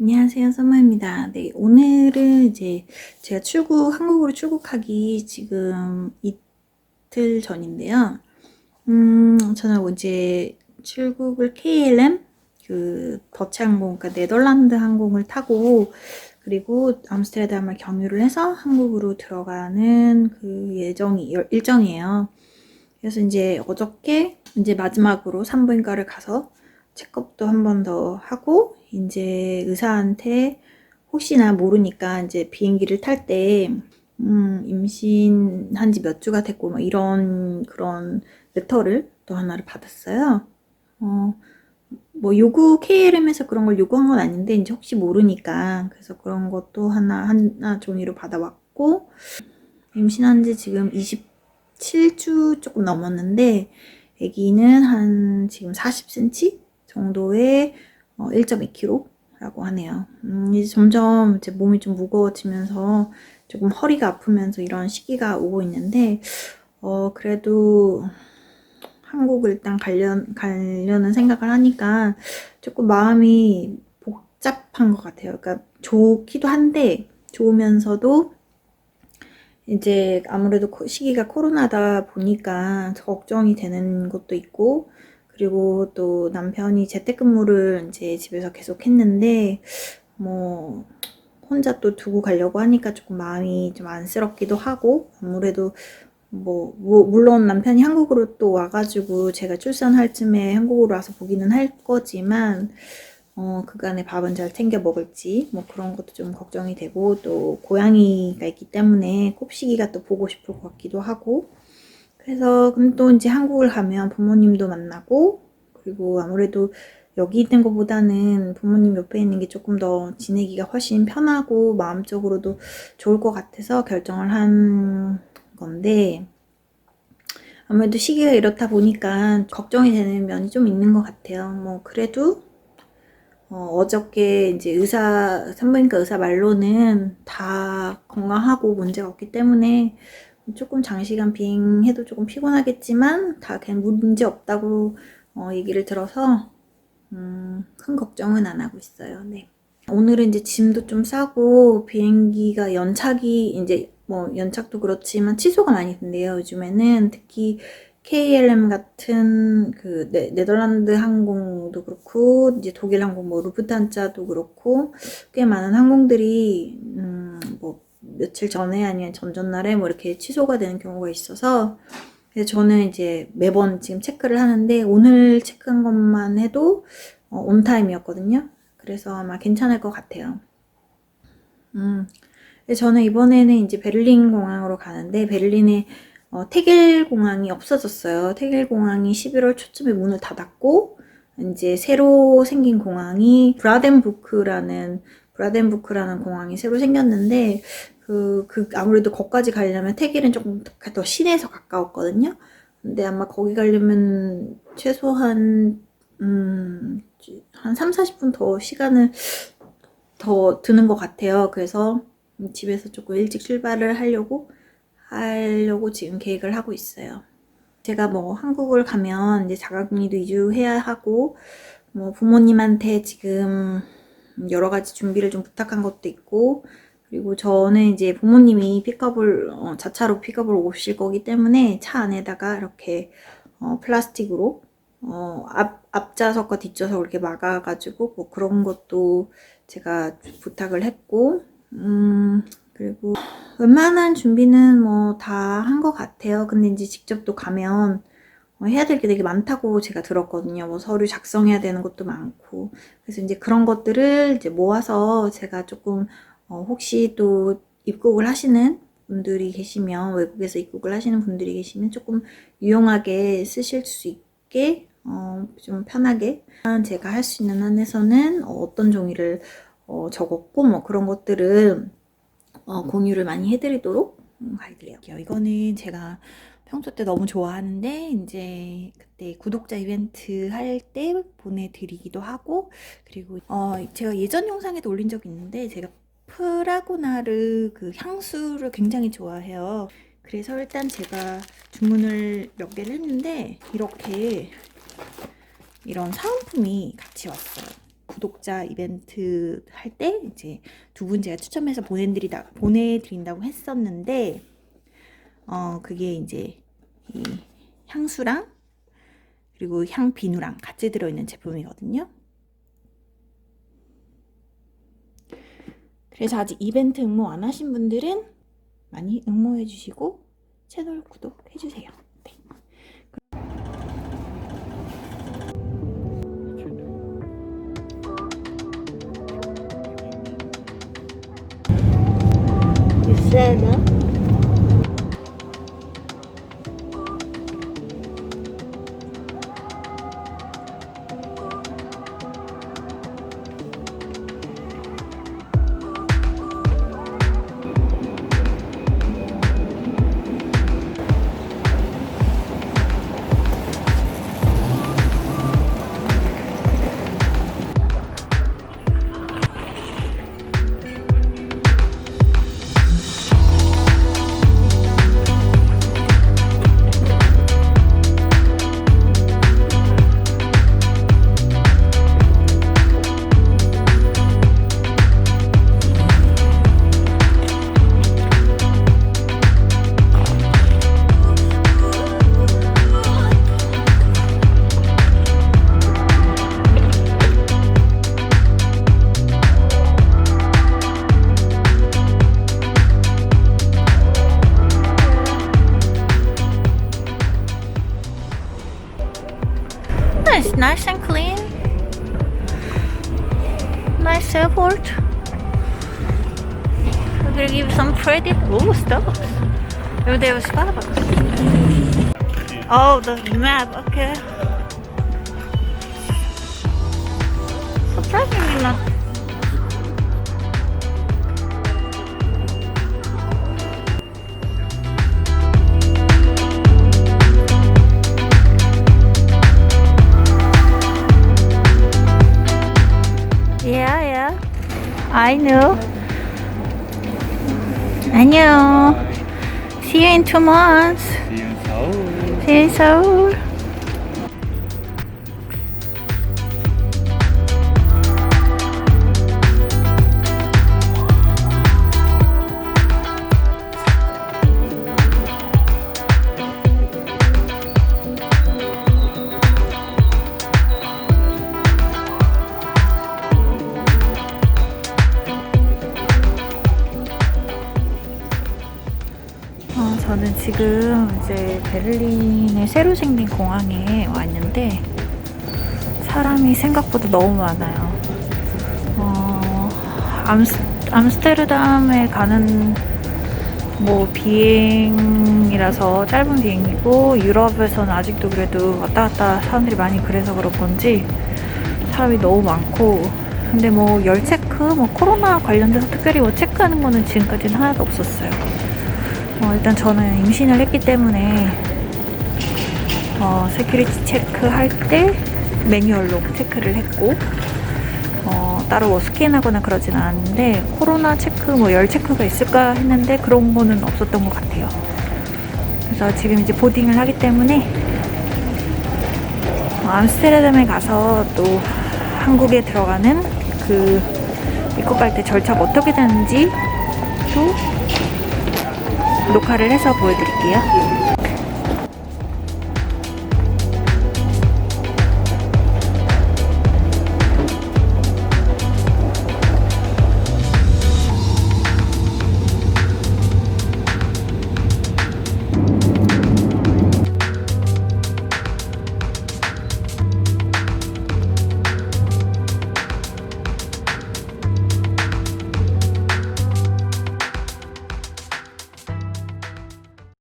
안녕하세요, 서마입니다. 네, 오늘은 이제 제가 출국, 한국으로 출국하기 지금 이틀 전인데요. 음, 저는 이제 출국을 KLM, 그, 더치 항공, 그러니까 네덜란드 항공을 타고, 그리고 암스테르담을 경유를 해서 한국으로 들어가는 그 예정이, 일정이에요. 그래서 이제 어저께 이제 마지막으로 산부인과를 가서 체크업도 한 번 더 하고 이제 의사한테 혹시나 모르니까 이제 비행기를 탈 때 음, 임신한 지 몇 주가 됐고 뭐 이런 그런 레터를 또 하나를 받았어요. 어, 뭐 요구 KLM에서 그런 걸 요구한 건 아닌데 이제 혹시 모르니까 그래서 그런 것도 하나 하나 종이로 받아왔고 임신한 지 지금 27주 조금 넘었는데 아기는 한 지금 40cm 정도의 어, 1.2kg라고 하네요. 음, 이제 점점 이제 몸이 좀 무거워지면서 조금 허리가 아프면서 이런 시기가 오고 있는데 어, 그래도 한국을 일단 가려, 가려는 생각을 하니까 조금 마음이 복잡한 것 같아요. 그러니까 좋기도 한데 좋으면서도 이제 아무래도 코- 시기가 코로나다 보니까 걱정이 되는 것도 있고 그리고 또 남편이 재택근무를 이제 집에서 계속 했는데 뭐 혼자 또 두고 가려고 하니까 조금 마음이 좀 안쓰럽기도 하고 아무래도 뭐, 뭐 물론 남편이 한국으로 또 와가지고 제가 출산할 쯤에 한국으로 와서 보기는 할 거지만 어, 그간에 밥은 잘 챙겨 먹을지 뭐 그런 것도 좀 걱정이 되고 또 고양이가 있기 때문에 곱시기가 또 보고 싶을 것 같기도 하고 그래서 근데 또 이제 한국을 가면 부모님도 만나고 그리고 아무래도 여기 있는 것보다는 부모님 옆에 있는 게 조금 더 지내기가 훨씬 편하고 마음적으로도 좋을 것 같아서 결정을 한 건데 아무래도 시기가 이렇다 보니까 걱정이 되는 면이 좀 있는 것 같아요. 뭐 그래도 어, 저께 이제 의사 산부인과 의사 말로는 다 건강하고 문제가 없기 때문에 조금 장시간 비행해도 조금 피곤하겠지만 다 그냥 문제 없다고 어, 얘기를 들어서 음, 큰 걱정은 안 하고 있어요. 네. 오늘은 이제 짐도 좀 싸고 비행기가 연착이 이제 뭐 연착도 그렇지만 취소가 많이 된대요. 요즘에는 특히 KLM 같은 그 네, 네덜란드 항공도 그렇고 이제 독일 항공 뭐 루프탄자도 그렇고 꽤 많은 항공들이 음 뭐 며칠 전에 아니면 전전날에 뭐 이렇게 취소가 되는 경우가 있어서 그래서 저는 이제 매번 지금 체크를 하는데 오늘 체크한 것만 해도 어, 온타임이었거든요. 그래서 아마 괜찮을 것 같아요. 음. 저는 이번에는 이제 베를린 공항으로 가는데 베를린에 어, 테겔 공항이 없어졌어요. 테겔 공항이 11월 초쯤에 문을 닫았고 이제 새로 생긴 공항이 브라덴부크라는 브라덴부크라는 공항이 새로 생겼는데 그, 그 아무래도 거기까지 가려면 테겔은 조금 더 시내에서 가까웠거든요. 근데 아마 거기 가려면 최소한 음, 한 3, 40분 더 시간을 더 드는 것 같아요. 그래서 집에서 조금 일찍 출발을 하려고 하려고 지금 계획을 하고 있어요. 제가 뭐 한국을 가면 이제 자가격리도 이주해야 하고 뭐 부모님한테 지금 여러 가지 준비를 좀 부탁한 것도 있고 그리고 저는 이제 부모님이 픽업을 어, 자차로 픽업을 오실 거기 때문에 차 안에다가 이렇게 어, 플라스틱으로 어, 앞, 앞좌석과 뒷좌석 이렇게 막아가지고 뭐 그런 것도 제가 부탁을 했고 음, 그리고 웬만한 준비는 뭐 다 한 것 같아요. 근데 이제 직접 또 가면 어, 해야 될 게 되게 많다고 제가 들었거든요. 뭐 서류 작성해야 되는 것도 많고. 그래서 이제 그런 것들을 이제 모아서 제가 조금 어, 혹시 또 입국을 하시는 분들이 계시면 외국에서 입국을 하시는 분들이 계시면 조금 유용하게 쓰실 수 있게 어, 좀 편하게 제가 할 수 있는 한에서는 어, 어떤 종이를 어, 적었고 뭐 그런 것들은 어, 공유를 많이 해드리도록 음, 가이드해요. 이거는 제가 평소 때 너무 좋아하는데 이제 그때 구독자 이벤트 할 때 보내드리기도 하고 그리고 어, 제가 예전 영상에도 올린 적이 있는데 제가 프라고나르 그 향수를 굉장히 좋아해요. 그래서 일단 제가 주문을 몇 개를 했는데 이렇게 이런 사은품이 같이 왔어요. 구독자 이벤트 할 때 이제 두 분 제가 추첨해서 보내드리다 보내드린다고 했었는데 어 그게 이제 이 향수랑 그리고 향 비누랑 같이 들어있는 제품이거든요. 그래서 아직 이벤트 응모 안 하신 분들은 많이 응모해 주시고 채널 구독해 주세요. 네. 비싸나? Nice airport. We're gonna give some credit. Oh, Starbucks. Over there was Starbucks. Oh, the map. Okay. Surprisingly not. Know. 안녕. See you in two months. See you in Seoul. See you in Seoul. 지금 이제 베를린의 새로 생긴 공항에 와 있는데 사람이 생각보다 너무 많아요. 어, 암스, 암스테르담에 가는 뭐 비행이라서 짧은 비행이고 유럽에서는 아직도 그래도 왔다 갔다 사람들이 많이 그래서 그런 건지 사람이 너무 많고 근데 뭐 열 체크 뭐 코로나 관련돼서 특별히 뭐 체크하는 거는 지금까지는 하나도 없었어요. 어, 일단 저는 임신을 했기 때문에 어, 세큐리티 체크할 때 매뉴얼로 체크를 했고 어, 따로 뭐 스캔하거나 그러진 않았는데 코로나 체크 뭐 열 체크가 있을까 했는데 그런 거는 없었던 것 같아요. 그래서 지금 이제 보딩을 하기 때문에 어, 암스테르담에 가서 또 한국에 들어가는 그 입국 갈때 절차가 어떻게 되는지 또 녹화를 해서 보여드릴게요.